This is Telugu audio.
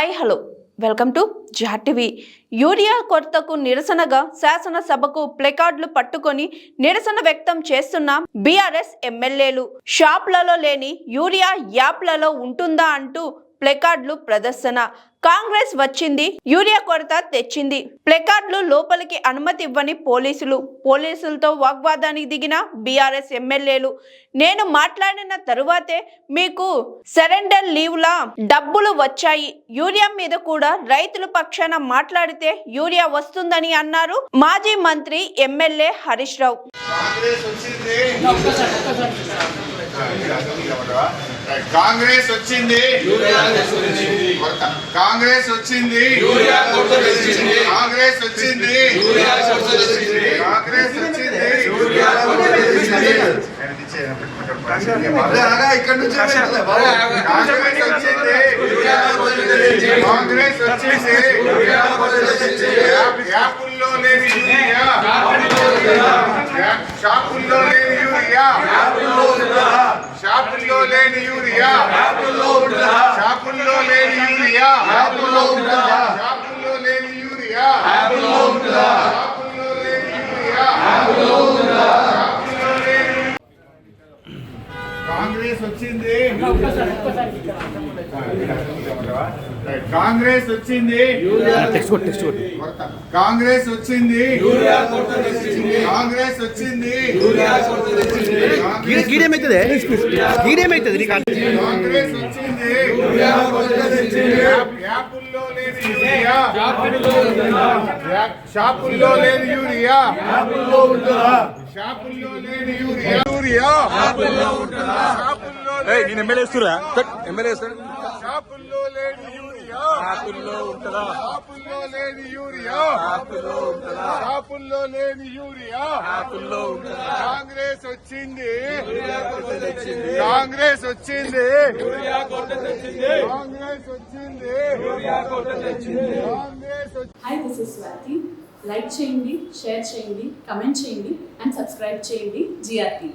Hi hello. వెల్కమ్ టు జాటివి యూరియా కొరతకు నిరసనగా శాసనసభకు ప్లెకార్డులు పట్టుకొని నిరసన వ్యక్తం చేస్తున్న బీఆర్ఎస్ ఎమ్మెల్యేలు. షాప్లలో లేని యూరియా యాప్లలో ఉంటుందా అంటూ ప్లెకార్డులు ప్రదర్శన. కాంగ్రెస్ వచ్చింది యూరియా కొరత తెచ్చింది. ప్లెకార్డులు లోపలికి అనుమతి ఇవ్వని పోలీసులు. పోలీసులతో వాగ్వాదానికి దిగిన బీఆర్ఎస్ ఎమ్మెల్యేలు. నేను మాట్లాడిన తరువాతే మీకు సరెండర్ లీవ్లా డబ్బులు వచ్చాయి. యూరియా మీద కూడా రైతుల పక్షాన మాట్లాడితే యూరియా వస్తుందని అన్నారు మాజీ మంత్రి ఎమ్మెల్యే హరీష్ రావు. కాంగ్రెస్ వచ్చింది. కాంగ్రెస్ వచ్చింది. కాంగ్రెస్ వచ్చింది. కాంగ్రెస్ వచ్చింది. ఇక్కడ నుంచి కాంగ్రెస్ వచ్చింది. కాంగ్రెస్ వచ్చింది యాపుల్లో లేని షాపుల్లో లేని యూరియా షాపుల్లో లేని యూరియా షాపుల్లో లేని యూరియా షాపుల్లో లేని యూరియా షాపుల్లో లేని యూరియా షాపుల్లో లేని కాంగ్రెస్ వచ్చింది కాంగ్రెస్ వచ్చింది. కాంగ్రెస్ వచ్చింది. కాంగ్రెస్ వచ్చింది. గీడేమైతుంది గీడేమైతుంది నీకు కాంగ్రెస్ వచ్చింది. యాప్- యాపుల్లో లేని యూరియా. షాపుల్లో లేని యూరియా. షాపుల్లో లేని యూరియా. యూరియా. షాపుల్లో ఎమ్మెల్యే ఎమ్మెల్యే షాపుల్లో లేని యూరియా. ఆకుల్లో ఉంటుందా? షాపుల్లో లేని యూరియా. ఆకుల్లో ఉంటుందా? షాపుల్లో లేని యూరియా. ఆకుల్లో ఉంటుందా? కాంగ్రెస్ వచ్చింది. కాంగ్రెస్ వచ్చింది. కాంగ్రెస్ వచ్చింది. కాంగ్రెస్ వచ్చింది hi this is Swathi like చేయండి షేర్ చేయండి కమెంట్ చేయండి అండ్ సబ్స్క్రైబ్ చేయండి జిఆర్ టీవీ